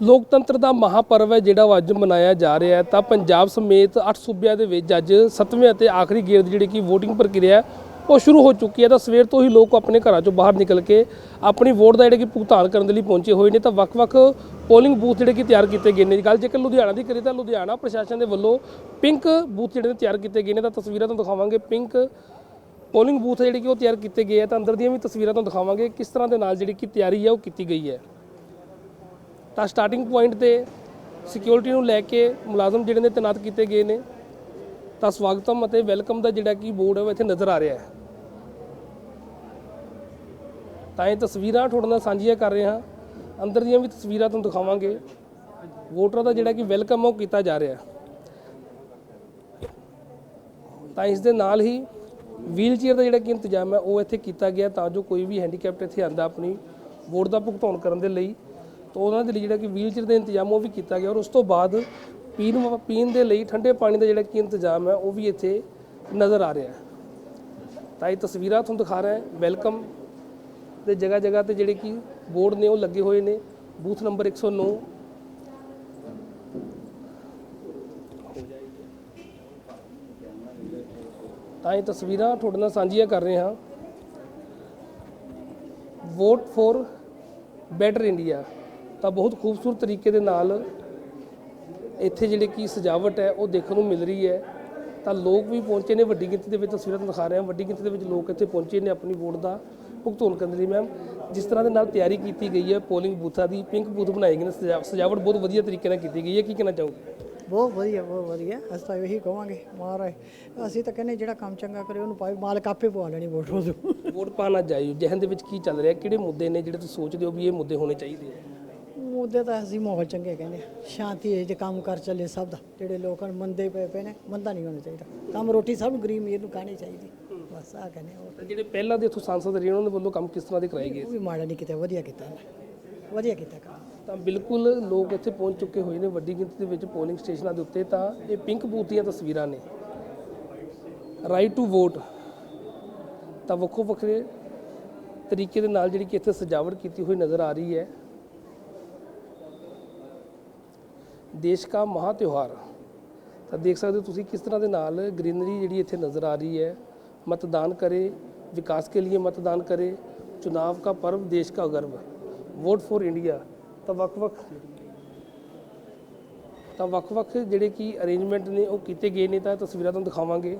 ਲੋਕਤੰਤਰ ਦਾ ਮਹਾਪਰਵ ਹੈ ਜਿਹੜਾ ਉਹ ਅੱਜ ਮਨਾਇਆ ਜਾ ਰਿਹਾ ਹੈ। ਤਾਂ ਪੰਜਾਬ ਸਮੇਤ 8 ਸੂਬਿਆਂ ਦੇ ਵਿੱਚ ਅੱਜ 7ਵੇਂ ਅਤੇ ਆਖਰੀ ਗੇੜ ਦੀ ਜਿਹੜੀ ਕਿ VOTING ਪ੍ਰਕਿਰਿਆ ਉਹ ਸ਼ੁਰੂ ਹੋ ਚੁੱਕੀ ਹੈ। ਤਾਂ ਸਵੇਰ ਤੋਂ ਹੀ ਲੋਕ ਆਪਣੇ ਘਰਾਂ ਚੋਂ ਬਾਹਰ ਨਿਕਲ ਕੇ ਆਪਣੀ ਵੋਟ ਦਾ ਜਿਹੜੇ ਕਿ ਭੁਗਤਾਨ ਕਰਨ ਦੇ ਲਈ ਪਹੁੰਚੇ ਹੋਏ ਨੇ। ਤਾਂ ਵੱਖ-ਵੱਖ ਪੋਲਿੰਗ ਬੂਥ ਜਿਹੜੇ ਕਿ ਤਿਆਰ ਕੀਤੇ ਗਏ ਨੇ। ਗੱਲ ਜੇਕਰ ਲੁਧਿਆਣਾ ਦੀ ਕਰੀਏ ਤਾਂ ਲੁਧਿਆਣਾ ਪ੍ਰਸ਼ਾਸਨ ਦੇ ਵੱਲੋਂ ਪਿੰਕ ਬੂਥ ਜਿਹੜੇ ਨੇ ਤਿਆਰ ਕੀਤੇ ਗਏ ਨੇ। ਤਾਂ ਤਸਵੀਰਾਂ ਤੁਹਾਨੂੰ ਦਿਖਾਵਾਂਗੇ। ਪਿੰਕ ਪੋਲਿੰਗ ਬੂਥ ਜਿਹੜੀ ਕਿ ਉਹ ਤਿਆਰ ਕੀਤੇ ਗਏ ਆ ਤਾਂ ਅੰਦਰ ਦੀਆਂ ਵੀ ਤਸਵੀਰਾਂ ਤੁਹਾਨੂੰ ਦਿਖਾਵਾਂਗੇ। ਕਿਸ ਤਰ੍ਹਾਂ ਦੇ ਨਾਲ ਜਿਹੜੀ ਕਿ ਤਿਆਰੀ ਹੈ, ਉਹ ਕੀਤੀ ਗਈ ਹੈ। ਤਾਂ ਸਟਾਰਟਿੰਗ ਪੁਆਇੰਟ ਤੇ ਸਿਕਿਉਰਿਟੀ ਨੂੰ ਲੈ ਕੇ ਮੁਲਾਜ਼ਮ ਜਿਹੜੇ ਨੇ ਤੈਨਾਤ ਕੀਤੇ ਗਏ ਨੇ। ਤਾਂ ਸਵਾਗਤਮ ਅਤੇ ਵੈਲਕਮ ਦਾ ਜਿਹੜਾ ਕੀ ਬੋਰਡ ਹੈ ਉਹ ਇੱਥੇ ਨਜ਼ਰ ਆ ਰਿਹਾ ਹੈ। ਤਾਂ ਇਹ ਤਸਵੀਰਾਂ ਤੁਹਾਡੇ ਨਾਲ ਸਾਂਝੀਆਂ ਕਰ ਰਹੇ ਹਾਂ। ਅੰਦਰ ਦੀਆਂ ਵੀ ਤਸਵੀਰਾਂ ਤੁਹਾਨੂੰ ਦਿਖਾਵਾਂਗੇ। ਵੋਟਰਾਂ ਦਾ ਜਿਹੜਾ ਕਿ ਵੈਲਕਮ ਉਹ ਕੀਤਾ ਜਾ ਰਿਹਾ ਤਾਂ ਇਸ ਦੇ ਨਾਲ ਹੀ ਵੀਲ ਚੇਅਰ ਦਾ ਜਿਹੜਾ ਕਿ ਇੰਤਜ਼ਾਮ ਹੈ ਉਹ ਇੱਥੇ ਕੀਤਾ ਗਿਆ ਤਾਂ ਜੋ ਕੋਈ ਵੀ ਹੈਂਡੀਕੈਪਟ ਇੱਥੇ ਆਂਦਾ ਆਪਣੀ ਵੋਟ ਦਾ ਭੁਗਤਾਨ ਕਰਨ ਦੇ ਲਈ। ਤਾਂ ਉਹਨਾਂ ਦੇ ਲਈ ਜਿਹੜਾ ਕਿ ਵੀਲਚੇਅਰ ਦਾ ਇੰਤਜ਼ਾਮ ਉਹ ਵੀ ਕੀਤਾ ਗਿਆ ਔਰ ਉਸ ਤੋਂ ਬਾਅਦ ਪੀਣ ਪੀਣ ਦੇ ਲਈ ਠੰਡੇ ਪਾਣੀ ਦਾ ਜਿਹੜਾ ਕਿ ਇੰਤਜ਼ਾਮ ਹੈ, ਉਹ ਵੀ ਇੱਥੇ ਨਜ਼ਰ ਆ ਰਿਹਾ ਹੈ। ਤਾਂ ਇਹ ਤਸਵੀਰਾਂ ਤੁਹਾਨੂੰ ਦਿਖਾ ਰਿਹਾ ਹੈ। ਵੈਲਕਮ ਦੇ ਜਗ੍ਹਾ ਜਗ੍ਹਾ ਤੇ ਜਿਹੜੇ ਕਿ ਬੋਰਡ ਨੇ, ਉਹ ਲੱਗੇ ਹੋਏ ਨੇ। ਬੂਥ ਨੰਬਰ 109 ਤਾਂ ਇਹ ਤਸਵੀਰਾਂ ਤੁਹਾਡੇ ਨਾਲ ਸਾਂਝੀਆਂ ਕਰ ਰਹੇ ਹਾਂ। ਵੋਟ ਫॉर ਬੈਟਰ ਇੰਡੀਆ ਤਾਂ ਬਹੁਤ ਖੂਬਸੂਰਤ ਤਰੀਕੇ ਦੇ ਨਾਲ ਇੱਥੇ ਜਿਹੜੇ ਕੀ ਸਜਾਵਟ ਹੈ ਉਹ ਦੇਖਣ ਨੂੰ ਮਿਲ ਰਹੀ ਹੈ। ਤਾਂ ਲੋਕ ਵੀ ਪਹੁੰਚੇ ਨੇ ਵੱਡੀ ਗਿਣਤੀ ਦੇ ਵਿੱਚ ਤਸਵੀਰਾਂ ਦਿਖਾ ਰਹੇ ਹਾਂ। ਵੱਡੀ ਗਿਣਤੀ ਦੇ ਵਿੱਚ ਲੋਕ ਇੱਥੇ ਪਹੁੰਚੇ ਨੇ ਆਪਣੀ ਵੋਟ ਦਾ ਭੁਗਤਾਨ ਕਰਨ ਲਈ ਮੈਮ ਜਿਸ ਤਰ੍ਹਾਂ ਦੇ ਨਾਲ ਤਿਆਰੀ ਕੀਤੀ ਗਈ ਹੈ ਪੋਲਿੰਗ ਬੂਥਾਂ ਦੀ ਪਿੰਕ ਬੂਥ ਬਣਾਏ ਗਏ ਨੇ ਸਜਾ- ਸਜਾਵਟ ਬਹੁਤ ਵਧੀਆ ਤਰੀਕੇ ਨਾਲ ਕੀਤੀ ਗਈ ਹੈ। ਕੀ ਕਹਿਣਾ ਚਾਹੋਗੇ? ਬਹੁਤ ਵਧੀਆ ਬਹੁਤ ਵਧੀਆ। ਅਸੀਂ ਤਾਂ ਇਹੀ ਕਹਾਂਗੇ ਮਹਾਰਾਜ। ਅਸੀਂ ਤਾਂ ਕਹਿੰਦੇ ਜਿਹੜਾ ਕੰਮ ਚੰਗਾ ਕਰੇ ਉਹਨੂੰ ਪਾਵੇ ਮਾਲਕ ਆਪੇ ਪਵਾ ਲੈਣੀ ਵੋਟ ਵੋਟ ਪਾਣਾ ਜਾਇਓ ਜਹਨ ਦੇ ਵਿੱਚ ਕੀ ਚੱਲ ਰਿਹਾ? ਕਿਹੜੇ ਮੁੱਦੇ ਨੇ ਜਿਹੜੇ ਤੁਸੀਂ ਸੋਚਦੇ ਹੋ ਵੀ ਇਹ ਮੁੱਦੇ ਹੋਣੇ ਚਾਹੀਦੇ ਆ? ਮੁੱਦੇ ਤਾਂ ਅਸੀਂ ਮਾਹੌਲ ਚੰਗੇ ਕਹਿੰਦੇ ਹਾਂ। ਸ਼ਾਂਤੀ ਹੈ ਜੇ ਕੰਮ ਕਰ ਚੱਲੇ ਸਭ ਦਾ। ਜਿਹੜੇ ਲੋਕਾਂ ਨੂੰ ਮੰਦੇ ਪਏ ਪਏ ਨੇ ਮੰਦਾ ਨਹੀਂ ਹੋਣਾ ਚਾਹੀਦਾ। ਕੰਮ ਰੋਟੀ ਸਭ ਨੂੰ ਗਰੀਬ ਅਮੀਰ ਨੂੰ ਖਾਣੀ ਚਾਹੀਦੀ। ਬਸ ਆ ਕਹਿੰਦੇ ਹਾਂ। ਤਾਂ ਜਿਹੜੇ ਪਹਿਲਾਂ ਦੇ ਇੱਥੋਂ ਸਾਂਸਦ ਰਹੇ ਉਹਨਾਂ ਦੇ ਵੱਲੋਂ ਕੰਮ ਕਿਸ ਤਰ੍ਹਾਂ ਦੇ ਕਰਾਏ ਗਏ ਉਹ ਵੀ ਮਾੜਾ ਨਹੀਂ ਕੀਤਾ ਵਧੀਆ ਕੀਤਾ ਉਹਨੇ। ਵਧੀਆ ਕੀਤਾ ਕੰਮ। ਤਾਂ ਬਿਲਕੁਲ ਲੋਕ ਇੱਥੇ ਪਹੁੰਚ ਚੁੱਕੇ ਹੋਏ ਨੇ ਵੱਡੀ ਗਿਣਤੀ ਦੇ ਵਿੱਚ ਪੋਲਿੰਗ ਸਟੇਸ਼ਨਾਂ ਦੇ ਉੱਤੇ। ਤਾਂ ਇਹ ਪਿੰਕ ਬੂਥ ਦੀਆਂ ਤਸਵੀਰਾਂ ਨੇ। ਰਾਈਟ ਟੂ ਵੋਟ ਤਾਂ ਵੱਖੋ ਵੱਖਰੇ ਤਰੀਕੇ ਦੇ ਨਾਲ ਜਿਹੜੀ ਕਿ ਇੱਥੇ ਸਜਾਵਟ ਕੀਤੀ ਹੋਈ ਨਜ਼ਰ ਆ ਰਹੀ ਹੈ। ਦੇਸ਼ ਦਾ ਮਹਾ ਤਿਉਹਾਰ ਤਾਂ ਦੇਖ ਸਕਦੇ ਹੋ ਤੁਸੀਂ ਕਿਸ ਤਰ੍ਹਾਂ ਦੇ ਨਾਲ ਗ੍ਰੀਨਰੀ ਜਿਹੜੀ ਇੱਥੇ ਨਜ਼ਰ ਆ ਰਹੀ ਹੈ ਮਤਦਾਨ ਕਰੇ ਵਿਕਾਸ ਕੇ ਲਈ ਮਤਦਾਨ ਕਰੇ चुनाव का ਪਰਵ ਦੇਸ਼ का गर्व। वोट फॉर इंडिया ਤਾਂ ਵੱਖ-ਵੱਖ ਤਾਂ ਵੱਖ-ਵੱਖ ਜਿਹੜੇ ਕੀ ਅਰੇਂਜਮੈਂਟ ਨੇ ਉਹ ਕੀਤੇ ਗਏ ਨੇ ਤਾਂ ਤਸਵੀਰਾਂ ਤੁਹਾਨੂੰ ਦਿਖਾਵਾਂਗੇ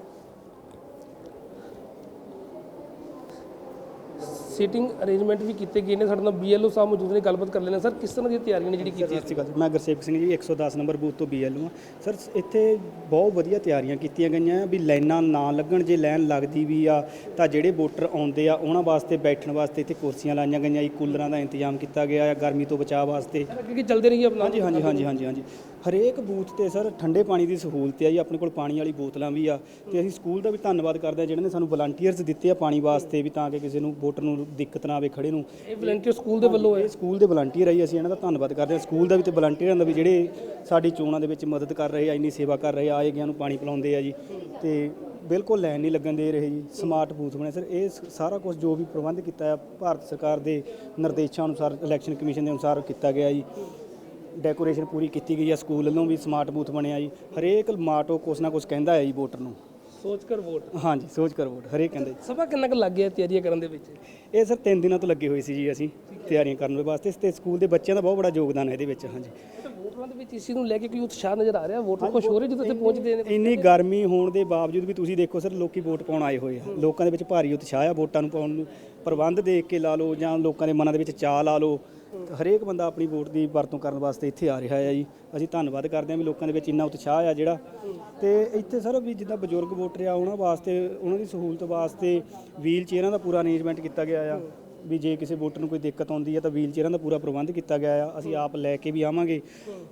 ਸੀਟਿੰਗ ਅਰੇਂਜਮੈਂਟ ਵੀ ਕੀਤੇ ਗਏ ਨੇ ਸਾਡੇ ਨਾਲ ਬੀਐਲਓ ਸਾਹਿਬ ਮੌਜੂਦ ਨੇ ਗੱਲਬਾਤ ਕਰ ਲੈਣਾ ਸਰ ਕਿਸ ਤਰ੍ਹਾਂ ਦੀਆਂ ਤਿਆਰੀਆਂ ਨੇ ਜਿਹੜੀ ਕੀਤੀਆਂ ਸਤਿ ਸ਼੍ਰੀ ਅਕਾਲ। ਮੈਂ ਗੁਰਸੇਵਕ ਸਿੰਘ ਜੀ 110 ਨੰਬਰ ਬੂਥ ਤੋਂ ਬੀਐਲਓ ਹਾਂ। ਸਰ ਇੱਥੇ ਬਹੁਤ ਵਧੀਆ ਤਿਆਰੀਆਂ ਕੀਤੀਆਂ ਗਈਆਂ ਵੀ ਲਾਈਨਾਂ ਨਾ ਲੱਗਣ ਜੇ ਲਾਈਨ ਲੱਗਦੀ ਵੀ ਆ ਤਾਂ ਜਿਹੜੇ ਵੋਟਰ ਆਉਂਦੇ ਆ ਉਹਨਾਂ ਵਾਸਤੇ ਬੈਠਣ ਵਾਸਤੇ ਇੱਥੇ ਕੁਰਸੀਆਂ ਲਾਈਆਂ ਗਈਆਂ। ਜੀ ਕੂਲਰਾਂ ਦਾ ਇੰਤਜ਼ਾਮ ਕੀਤਾ ਗਿਆ ਆ ਗਰਮੀ ਤੋਂ ਬਚਾਅ ਵਾਸਤੇ। ਕਿਉਂਕਿ ਚੱਲਦੇ ਰਹੀਏ ਆਪਣਾ। ਹਾਂਜੀ ਹਾਂਜੀ ਹਾਂਜੀ ਹਾਂਜੀ ਹਾਂਜੀ। ਹਰੇਕ ਬੂਥ ਤੇ ਸਰ ਠੰਡੇ ਪਾਣੀ ਦੀ ਸਹੂਲਤ ਹੈ ਜੀ ਆਪਣੇ ਕੋਲ ਪਾਣੀ ਵਾਲੀ ਬੋਤਲਾਂ ਵੀ ਆ ਤੇ ਅਸੀਂ ਸਕੂਲ ਦਾ ਵੀ ਧੰਨਵਾਦ ਕਰਦੇ ਆ ਜਿਹਨਾਂ ਨੇ ਸਾਨੂੰ ਵਲੰਟੀਅਰਸ ਦਿੱਤੇ ਆ ਪਾਣੀ ਵਾਸਤੇ ਵੀ ਤਾਂ ਕਿ ਕਿਸੇ ਨੂੰ ਵੋਟਰ ਨੂੰ ਦਿੱਕਤ ਨਾ ਆਵੇ ਖੜੇ ਨੂੰ। ਇਹ ਵਲੰਟੀਅਰ ਸਕੂਲ ਦੇ ਵੱਲੋਂ ਹੈ? ਇਹ ਸਕੂਲ ਦੇ ਵਲੰਟੀਅਰ ਆ ਜੀ ਅਸੀਂ ਇਹਨਾਂ ਦਾ ਧੰਨਵਾਦ ਕਰਦੇ ਹਾਂ। ਸਕੂਲ ਦਾ ਵੀ ਤੇ ਵਲੰਟੀਅਰਾਂ ਦਾ ਵੀ ਜਿਹੜੇ ਸਾਡੀ ਚੋਣਾਂ ਦੇ ਵਿੱਚ ਮਦਦ ਕਰ ਰਹੇ ਆ ਇੰਨੀ ਸੇਵਾ ਕਰ ਰਹੇ ਆ ਆਏ ਗਿਆਂ ਨੂੰ ਪਾਣੀ ਪਿਲਾਉਂਦੇ ਆ ਜੀ ਤੇ ਬਿਲਕੁਲ ਲਾਈਨ ਨਹੀਂ ਲੱਗਣ ਦੇ ਰਹੇ ਜੀ ਸਮਾਰਟ ਬੂਥ ਬਣੇ। ਸਰ ਇਹ ਸਾਰਾ ਕੁਝ ਜੋ ਵੀ ਪ੍ਰਬੰਧ ਕੀਤਾ ਹੈ ਭਾਰਤ ਸਰਕਾਰ ਦੇ ਨਿਰਦੇਸ਼ਾਂ ਅਨੁਸਾਰ ਇਲੈਕਸ਼ਨ ਕਮਿਸ਼ਨ ਦੇ ਅਨੁਸਾਰ ਕੀਤਾ ਗਿਆ ਜੀ। ਡੈਕੋਰੇਸ਼ਨ ਪੂਰੀ ਕੀਤੀ ਗਈ ਹੈ ਸਕੂਲ ਵੱਲੋਂ ਵੀ ਸਮਾਰਟ ਬੂਥ ਬਣਿਆ ਜੀ। ਹਰੇਕ ਮਾਟੋ ਕੁਛ ਨਾ ਕੁਛ ਕਹਿੰਦਾ ਹੈ ਜੀ ਵੋਟਰ ਨੂੰ। ਸੋਚ ਕਰ ਵੋਟ ਹਾਂਜੀ ਸੋਚ ਕਰ ਵੋਟ ਹਰੇਕ ਕਹਿੰਦੇ ਸਭਾ ਕਿੰਨਾ ਕੁ ਲੱਗ ਗਿਆ ਤਿਆਰੀਆਂ ਕਰਨ ਦੇ ਵਿੱਚ? ਇਹ ਸਰ ਤਿੰਨ ਦਿਨਾਂ ਤੋਂ ਲੱਗੇ ਹੋਏ ਸੀ ਜੀ ਅਸੀਂ ਤਿਆਰੀਆਂ ਕਰਨ ਦੇ ਵਾਸਤੇ। ਤੇ ਸਕੂਲ ਦੇ ਬੱਚਿਆਂ ਦਾ ਬਹੁਤ ਬੜਾ ਯੋਗਦਾਨ ਹੈ ਇਹਦੇ ਵਿੱਚ ਹਾਂਜੀ। ਵੋਟਰਾਂ ਦੇ ਵਿੱਚ ਇਸ ਨੂੰ ਲੈ ਕੇ ਕੋਈ ਉਤਸ਼ਾਹ ਨਜ਼ਰ ਆ ਰਿਹਾ? ਵੋਟਰ ਖੁਸ਼ ਹੋ ਰਹੇ ਜਦੋਂ ਇੱਥੇ ਪਹੁੰਚਦੇ ਨੇ? ਇੰਨੀ ਗਰਮੀ ਹੋਣ ਦੇ ਬਾਵਜੂਦ ਵੀ ਤੁਸੀਂ ਦੇਖੋ ਸਰ ਲੋਕੀ ਵੋਟ ਪਾਉਣ ਆਏ ਹੋਏ ਆ। ਲੋਕਾਂ ਦੇ ਵਿੱਚ ਭਾਰੀ ਉਤਸ਼ਾਹ ਆ ਵੋਟਾਂ ਨੂੰ ਪਾਉਣ ਨੂੰ। ਪ੍ਰਬੰਧ ਦੇਖ ਕੇ ਲਾ ਲਓ ਜਾਂ ਲੋਕਾਂ ਦੇ ਮਨਾਂ ਦੇ ਵਿੱਚ ਚਾਹ ਲਾ ਲਓ। ਹਰੇਕ ਬੰਦਾ ਆਪਣੀ ਵੋਟ ਦੀ ਵਰਤੋਂ ਕਰਨ ਵਾਸਤੇ ਇੱਥੇ ਆ ਰਿਹਾ ਹੈ ਜੀ। ਅਸੀਂ ਧੰਨਵਾਦ ਕਰਦੇ ਹਾਂ ਵੀ ਲੋਕਾਂ ਦੇ ਵਿੱਚ ਇੰਨਾ ਉਤਸ਼ਾਹ ਆ ਜਿਹੜਾ। ਤੇ ਇੱਥੇ ਸਰ ਵੀ ਜਿੱਦਾਂ ਬਜ਼ੁਰਗ ਵੋਟਰ ਆ, ਉਹਨਾਂ ਵਾਸਤੇ, ਉਹਨਾਂ ਦੀ ਸਹੂਲਤ ਵਾਸਤੇ ਵੀਲ ਚੇਅਰਾਂ ਦਾ ਪੂਰਾ ਅਰੇਂਜਮੈਂਟ ਕੀਤਾ ਗਿਆ ਆ। ਵੀ ਜੇ ਕਿਸੇ ਵੋਟਰ ਨੂੰ ਕੋਈ ਦਿੱਕਤ ਆਉਂਦੀ ਹੈ ਤਾਂ ਵੀਲ ਚੇਅਰਾਂ ਦਾ ਪੂਰਾ ਪ੍ਰਬੰਧ ਕੀਤਾ ਗਿਆ ਆ। ਅਸੀਂ ਆਪ ਲੈ ਕੇ ਵੀ ਆਵਾਂਗੇ।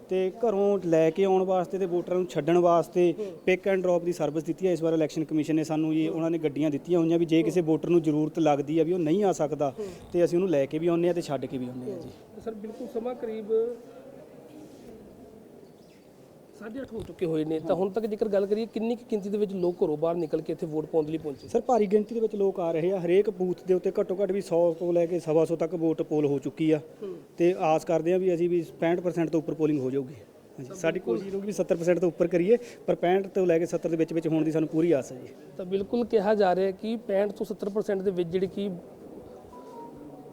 ਤੇ ਘਰੋਂ ਲੈ ਕੇ ਆਉਣ ਵਾਸਤੇ ਤੇ ਵੋਟਰਾਂ ਨੂੰ ਛੱਡਣ ਵਾਸਤੇ ਪਿਕ ਐਂਡ ਡ੍ਰੌਪ ਦੀ ਸਰਵਿਸ ਦਿੱਤੀ ਹੈ ਇਸ ਵਾਰ ਇਲੈਕਸ਼ਨ ਕਮਿਸ਼ਨ ਨੇ ਸਾਨੂੰ ਜੀ, ਉਹਨਾਂ ਨੇ ਗੱਡੀਆਂ ਦਿੱਤੀਆਂ ਹੋਈਆਂ ਵੀ ਜੇ ਕਿਸੇ ਵੋਟਰ ਨੂੰ ਜ਼ਰੂਰਤ ਲੱਗਦੀ ਆ ਵੀ ਉਹ ਨਹੀਂ ਆ ਸਕਦਾ, ਤੇ ਅਸੀਂ ਉਹਨੂੰ ਲੈ ਕੇ ਵੀ ਆਉਂਦੇ ਆ ਤੇ ਛੱਡ ਕੇ ਵੀ ਆਉਂਦੇ ਆ ਜੀ। ਸਰ, ਬਿਲਕੁਲ ਸਮਾਂ ਕਰੀਬ 8:30 ਹੋ ਚੁੱਕੇ ਹੋਏ ਨੇ ਤਾਂ ਹੁਣ ਤੱਕ ਜੇਕਰ ਗੱਲ ਕਰੀਏ ਕਿੰਨੀ ਕੁ ਗਿਣਤੀ ਦੇ ਵਿੱਚ ਲੋਕ ਘਰੋਂ ਬਾਹਰ ਨਿਕਲ ਕੇ ਇੱਥੇ ਵੋਟ ਪਾਉਣ ਦੇ ਲਈ ਪਹੁੰਚੇ? ਸਰ ਭਾਰੀ ਗਿਣਤੀ ਦੇ ਵਿੱਚ ਲੋਕ ਆ ਰਹੇ ਆ। ਹਰੇਕ ਬੂਥ ਦੇ ਉੱਤੇ ਘੱਟੋ ਘੱਟ ਵੀ 100 ਤੋਂ ਲੈ ਕੇ 125 ਤੱਕ ਵੋਟ ਪੋਲ ਹੋ ਚੁੱਕੀ ਆ। ਤੇ ਆਸ ਕਰਦੇ ਆ ਵੀ ਅਸੀਂ ਵੀ 65% ਤੋਂ ਉੱਪਰ ਪੋਲਿੰਗ ਹੋ ਜਾਊਗੀ। ਹਾਂਜੀ ਸਾਡੀ ਕੋਸ਼ਿਸ਼ ਰਹੂਗੀ ਵੀ 70% ਤੋਂ ਉੱਪਰ ਕਰੀਏ ਪਰ 65 ਤੋਂ ਲੈ ਕੇ 70 ਦੇ ਵਿੱਚ ਵਿੱਚ ਹੋਣ ਦੀ ਸਾਨੂੰ ਪੂਰੀ ਆਸ ਹੈ ਜੀ। ਤਾਂ ਬਿਲਕੁਲ ਕਿਹਾ ਜਾ ਰਿਹਾ ਕਿ 65 ਤੋਂ 70% ਦੇ ਵਿੱਚ ਜਿਹੜੀ ਕਿ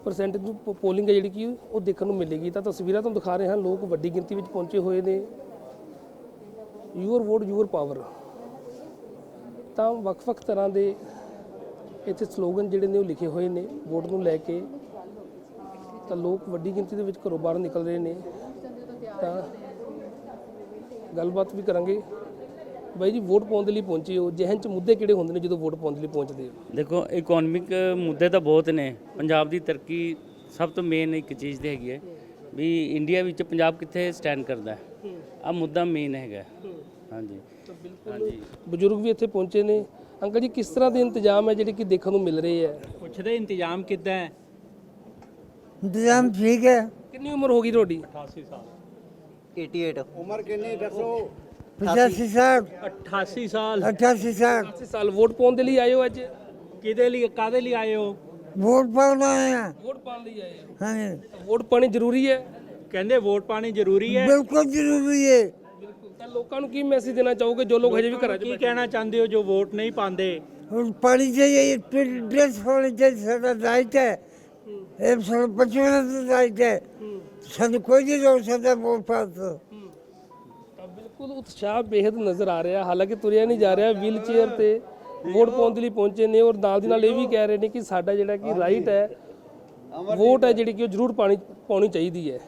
ਪਰਸੈਂਟੇਜ ਪੋਲਿੰਗ ਹੈ ਜਿਹੜੀ ਕਿ ਉਹ ਦੇਖਣ ਨੂੰ ਮਿਲੇਗੀ। ਤਾਂ ਤਸਵੀਰਾਂ ਤੁਹਾਨੂੰ ਦਿਖਾ ਰਹੇ ਹਾਂ। ਲੋਕ ਵੱਡੀ ਗਿਣਤੀ ਵਿੱਚ ਪਹੁੰਚੇ ਹੋਏ ਨੇ। ਯੂਅਰ ਵੋਟ ਯੂਅਰ ਪਾਵਰ ਤਾਂ ਵੱਖ-ਵੱਖ ਤਰ੍ਹਾਂ ਦੇ ਇੱਥੇ ਸਲੋਗਨ ਜਿਹੜੇ ਨੇ ਉਹ ਲਿਖੇ ਹੋਏ ਨੇ ਵੋਟ ਨੂੰ ਲੈ ਕੇ। ਤਾਂ ਲੋਕ ਵੱਡੀ ਗਿਣਤੀ ਦੇ ਵਿੱਚ ਘਰੋਂ ਬਾਹਰ ਨਿਕਲ ਰਹੇ ਨੇ। ਤਾਂ ਗੱਲਬਾਤ ਵੀ ਕਰਾਂਗੇ। ਬਾਈ ਜੀ ਵੋਟ ਪਾਉਣ ਦੇ ਲਈ ਪਹੁੰਚੇ ਹੋ। ਜਿਹਨ ਚ ਮੁੱਦੇ ਕਿਹੜੇ ਹੁੰਦੇ ਨੇ ਜਦੋਂ ਵੋਟ ਪਾਉਣ ਦੇ ਲਈ ਪਹੁੰਚਦੇ ਹੋ? ਦੇਖੋ ਇਕਨੋਮਿਕ ਮੁੱਦੇ ਤਾਂ ਬਹੁਤ ਨੇ। ਪੰਜਾਬ ਦੀ ਤਰੱਕੀ ਸਭ ਤੋਂ ਮੇਨ ਇੱਕ ਚੀਜ਼ ਤੇ ਹੈਗੀ ਹੈ। ਵੀ ਇੰਡੀਆ ਵਿੱਚ ਪੰਜਾਬ ਕਿੱਥੇ ਸਟੈਂਡ ਕਰਦਾ ਹੈ? ਆ ਮੁੱਦਾ ਮੇਨ ਹੈਗਾ। ਹਾਂਜੀ। ਬਜ਼ੁਰਗ ਵੀ ਇੱਥੇ ਪਹੁੰਚੇ ਨੇ। ਅੰਕਲ ਜੀ ਕਿਸ ਤਰ੍ਹਾਂ ਦੇ ਇੰਤਜ਼ਾਮ ਹੈ ਜਿਹੜੇ ਕਿ ਦੇਖਣ ਨੂੰ ਮਿਲ ਰਹੇ ਹੈ? ਪੁੱਛਦੇ ਇੰਤਜ਼ਾਮ ਕਿੱਦਾਂ ਹੈ? ਇੰਤਜ਼ਾਮ ਠੀਕ ਹੈ। ਕਿੰਨੀ ਉਮਰ ਹੋ ਗਈ ਤੁਹਾਡੀ? 88 ਸਾਲ। 85 ਸਾਲ। 88 ਸਾਲ। 88 ਸਾਲ। 80 ਸਾਲ। ਵੋਟ ਪਾਉਣ ਦੇ ਲਈ ਆਏ ਹੋ ਅੱਜ? ਕਿਹਦੇ ਲਈ ਕਾਦੇ ਲਈ ਆਏ ਹੋ? ਵੋਟ ਪਾਉਣਾ ਹੈ। ਵੋਟ ਪਾਉਣ ਲਈ ਆਏ ਹੋ। ਹਾਂਜੀ। ਵੋਟ ਪਾਣੀ ਜ਼ਰੂਰੀ ਹੈ? ਕਹਿੰਦੇ ਵੋਟ ਪਾਣੀ ਜ਼ਰੂਰੀ ਹੈ? ਬਿਲਕੁਲ ਜ਼ਰੂਰੀ ਹੈ। ਤਾਂ ਲੋਕਾਂ ਨੂੰ ਕੀ ਮੈਸੇਜ ਦੇਣਾ ਚਾਹੋਗੇ ਜੋ ਲੋਕ ਹਜੇ ਵੀ ਘਰਾਂ 'ਚ ਕੀ ਕਹਿਣਾ ਚਾਹੁੰਦੇ ਹੋ ਜੋ ਵੋਟ ਨਹੀਂ ਪਾਉਂਦੇ? ਹੁਣ ਪਾਣੀ ਚਾਹੀਏ ਡਰੈਸ ਹੋਣੀ ਚਾਹੀਦੀ ਸਾਡਾ ਰਾਈਟ ਹੈ। ਇਹ ਸਾਡਾ ਬਚਪਨ ਦਾ ਰਾਈਟ ਹੈ। ਸਾਨੂੰ ਕੋਈ ਨਹੀਂ ਰੋਕ ਸਕਦਾ ਵੋਟ ਪਾਉਣ ਤੋਂ। ਤਾਂ ਬਿਲਕੁਲ ਉਤਸ਼ਾਹ ਬੇहद ਨਜ਼ਰ ਆ ਰਿਹਾ। ਹਾਲਾਂਕਿ ਤੁਰਿਆ ਨਹੀਂ ਜਾ ਰਿਹਾ ਵੀਲ ਚੇਅਰ ਤੇ ਵੋਟ ਪਾਉਣ ਦੇ ਲਈ ਪਹੁੰਚੇ ਨੇ ਔਰ ਨਾਲ ਦੀ ਨਾਲ ਇਹ ਵੀ ਕਹਿ ਰਹੇ ਨੇ ਕਿ ਸਾਡਾ ਜਿਹੜਾ ਕਿ ਰਾਈਟ ਹੈ ਵੋਟ ਹੈ ਜਿਹੜੀ ਕਿ ਉਹ ਜ਼ਰੂਰ ਪਾਣੀ ਪਾਉਣੀ ਚਾਹੀਦੀ ਹੈ।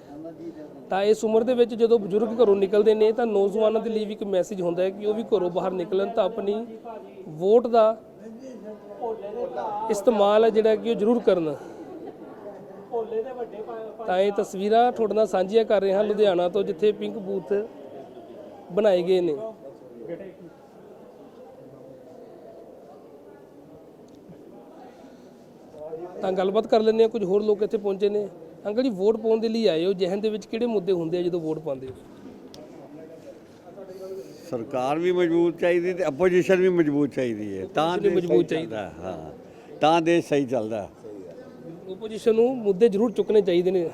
ਤਾਂ ਇਸ ਉਮਰ ਦੇ ਵਿੱਚ ਜਦੋਂ ਬਜ਼ੁਰਗ ਘਰੋਂ ਨਿਕਲਦੇ ਨੇ ਤਾਂ ਨੌਜਵਾਨਾਂ ਦੇ ਲਈ ਵੀ ਇੱਕ ਮੈਸੇਜ ਹੁੰਦਾ ਹੈ ਕਿ ਉਹ ਵੀ ਘਰੋਂ ਬਾਹਰ ਨਿਕਲਣ ਤਾਂ ਆਪਣੀ ਵੋਟ ਦਾ ਇਸਤੇਮਾਲ ਹੈ ਜਿਹੜਾ ਕਿ ਉਹ ਜ਼ਰੂਰ ਕਰਨ। ਤਾਂ ਇਹ ਤਸਵੀਰਾਂ ਤੁਹਾਡੇ ਨਾਲ ਸਾਂਝੀਆਂ ਕਰ ਰਹੇ ਹਾਂ ਲੁਧਿਆਣਾ ਤੋਂ, ਜਿੱਥੇ ਪਿੰਕ ਬੂਥ ਬਣਾਏ ਗਏ ਨੇ। ਤਾਂ ਗੱਲਬਾਤ ਕਰ ਲੈਂਦੇ ਆ ਕੁਝ ਹੋਰ ਲੋਕ ਇੱਥੇ ਪਹੁੰਚੇ ਨੇ। ਅੰਕਲ ਜੀ ਵੋਟ ਪਾਉਣ ਦੇ ਲਈ ਆਏ ਹੋ ਜਿਹਨ ਦੇ ਵਿੱਚ ਕਿਹੜੇ ਮੁੱਦੇ ਹੁੰਦੇ ਆ ਜਦੋਂ ਵੋਟ ਪਾਉਂਦੇ ਹੋ? ਸਰਕਾਰ ਵੀ ਮਜ਼ਬੂਤ ਚਾਹੀਦੀ ਤੇ ਆਪੋਜੀਸ਼ਨ ਵੀ ਮਜ਼ਬੂਤ ਚਾਹੀਦੀ ਹੈ। ਤਾਂ ਦੇਸ਼ ਮਜ਼ਬੂਤ ਚੱਲਦਾ ਹੈ, ਤਾਂ ਦੇਸ਼ ਸਹੀ ਚੱਲਦਾ। ਹੈ। ਓਪੋਜੀਸ਼ਨ ਨੂੰ ਮੁੱਦੇ ਜ਼ਰੂਰ ਚੁੱਕਣੇ ਚਾਹੀਦੇ ਨੇ।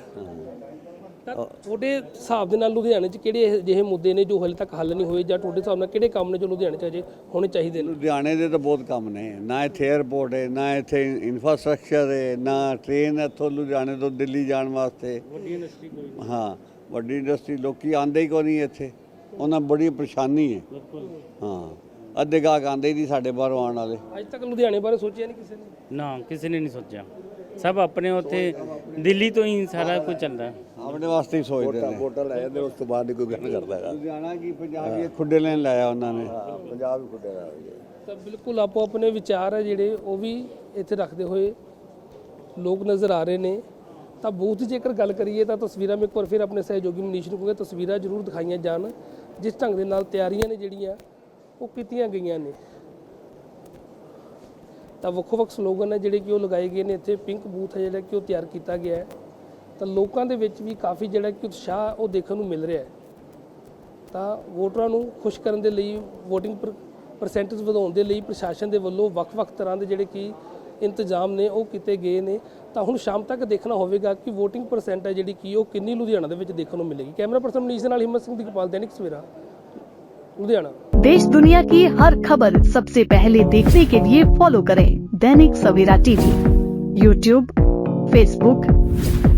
ਤੁਹਾਡੇ ਹਿਸਾਬ ਦੇ ਨਾਲ ਲੁਧਿਆਣੇ 'ਚ ਕਿਹੜੇ ਇਹੋ ਜਿਹੇ ਮੁੱਦੇ ਨੇ ਜੋ ਹਲੇ ਤੱਕ ਹੱਲ ਨਹੀਂ ਹੋਏ ਜਾਂ ਤੁਹਾਡੇ ਹਿਸਾਬ ਨਾਲ ਕਿਹੜੇ ਕੰਮ ਨੇ ਜੋ ਲੁਧਿਆਣੇ 'ਚ ਅਜੇ ਹੋਣੇ ਚਾਹੀਦੇ ਨੇ? ਲੁਧਿਆਣੇ ਦੇ ਤਾਂ ਬਹੁਤ ਕੰਮ ਨੇ। ਨਾ ਇੱਥੇ 에ਅਰਪੋਰਟ ਹੈ ਨਾ ਇੱਥੇ ਇਨਫਰਾਸਟ੍ਰਕਚਰ ਹੈ ਨਾ ਟ੍ਰੇਨ ਇੱਥੋਂ ਲੁਧਿਆਣੇ ਤੋਂ ਦਿੱਲੀ ਜਾਣ ਵਾਸਤੇ। ਵੱਡੀ ਇੰਡਸਟਰੀ ਕੋਈ ਹਾਂ ਵੱਡੀ ਇੰਡਸਟਰੀ ਲੋਕੀ ਆਂਦੇ ਹੀ ਕੋਈ ਨਹੀਂ ਇੱਥੇ? ਉਹਨਾਂ ਬੜੀ ਪਰੇਸ਼ਾਨੀ ਹੈ। ਹਾਂ ਅੱਧੇ ਗਾਹਕ ਆਂਦੇ ਹੀ ਨਹੀਂ ਸਾਡੇ ਬਾਹਰੋਂ ਆਉਣ ਵਾਲੇ। ਅੱਜ ਤੱਕ ਲੁਧਿਆਣੇ ਬਾਰੇ ਸੋਚਿਆ ਨਹੀਂ ਕਿਸੇ ਨੇ? ਨਾ ਕਿਸੇ ਨੇ ਨਹੀਂ ਸੋਚਿਆ। ਸਭ ਆਪਣੇ ਉੱਥੇ ਦਿੱਲੀ ਤੋਂ ਹੀ ਸਾਰਾ ਕੁਝ ਚੱਲਦਾ। ਆਪਣੇ ਵਾਸਤੇ ਹੀ ਸੋਚਦੇ ਨੇ। ਵੋਟਾਂ ਲੈ ਜਾਂਦੇ ਉਸ ਤੋਂ ਬਾਅਦ ਨਹੀਂ ਕੋਈ ਗੱਲ ਕਰਦਾ ਹੈਗਾ। ਲੁਧਿਆਣਾ ਕੀ ਪੰਜਾਬ ਇਹ ਖੁੱਡੇ ਲੈਣ ਲਾਇਆ ਉਹਨਾਂ ਨੇ? ਪੰਜਾਬ ਹੀ ਖੁੱਡੇ ਦਾ ਤਾਂ ਬਿਲਕੁਲ ਆਪੋ ਆਪਣੇ ਵਿਚਾਰ ਹੈ ਜਿਹੜੇ ਉਹ ਵੀ ਇੱਥੇ ਰੱਖਦੇ ਹੋਏ ਲੋਕ ਨਜ਼ਰ ਆ ਰਹੇ ਨੇ। ਤਾਂ ਬੂਥ ਜੇਕਰ ਗੱਲ ਕਰੀਏ ਤਾਂ ਤਸਵੀਰਾਂ ਮੈਂ ਇੱਕ ਵਾਰ ਫਿਰ ਆਪਣੇ ਸਹਿਯੋਗੀ ਮਨੀਸ਼ ਨੂੰ ਕਹੂੰਗਾ ਤਸਵੀਰਾਂ ਜ਼ਰੂਰ ਦਿਖਾਈਆਂ ਜਾਣ ਜਿਸ ਢੰਗ ਦੇ ਨਾਲ ਤਿਆਰੀਆਂ ਨੇ ਜਿਹੜੀਆਂ ਉਹ ਕੀਤੀਆਂ ਗਈਆਂ ਨੇ। ਤਾਂ ਵੱਖੋ ਵੱਖ ਸਲੋਗਨ ਹੈ ਜਿਹੜੇ ਕਿ ਉਹ ਲਗਾਏ ਗਏ ਨੇ। ਇੱਥੇ ਪਿੰਕ ਬੂਥ ਹੈ ਜਿਹੜਾ ਕਿ ਉਹ ਤਿਆਰ ਕੀਤਾ ਗਿਆ ਹੈ। ਤਾਂ ਲੋਕਾਂ ਦੇ ਵਿੱਚ ਵੀ ਕਾਫੀ ਜਿਹੜਾ ਕਿ ਉਤਸ਼ਾਹ ਉਹ ਦੇਖਣ ਨੂੰ ਮਿਲ ਰਿਹਾ ਹੈ ਤਾਂ ਵੋਟਰਾਂ ਨੂੰ ਖੁਸ਼ ਕਰਨ ਦੇ ਲਈ VOTING ਪਰਸੈਂਟੇਜ ਵਧਾਉਣ ਦੇ ਲਈ ਪ੍ਰਸ਼ਾਸਨ ਦੇ ਵੱਲੋਂ ਵੱਖ-ਵੱਖ ਤਰ੍ਹਾਂ ਦੇ ਜਿਹੜੇ ਕਿ ਇੰਤਜ਼ਾਮ ਨੇ ਉਹ ਕੀਤੇ ਗਏ ਨੇ ਤਾਂ ਹੁਣ ਸ਼ਾਮ ਤੱਕ ਦੇਖਣਾ ਹੋਵੇਗਾ ਕਿ VOTING ਪਰਸੈਂਟ ਹੈ ਜਿਹੜੀ ਕਿ ਉਹ ਕਿੰਨੀ ਲੁਧਿਆਣਾ ਦੇ ਵਿੱਚ ਦੇਖਣ ਨੂੰ ਮਿਲੇਗੀ ਕੈਮਰਾ ਪਰਸਨ ਮਨੀਸ਼ ਦੇ ਨਾਲ ਹਿੰਮਤ ਸਿੰਘ ਦੀਪਾਲ दैनिक ਸਵੇਰਾ ਲੁਧਿਆਣਾ देश दुनिया की हर खबर सबसे पहले देखने के लिए फॉलो करें Dainik Savera TV YouTube Facebook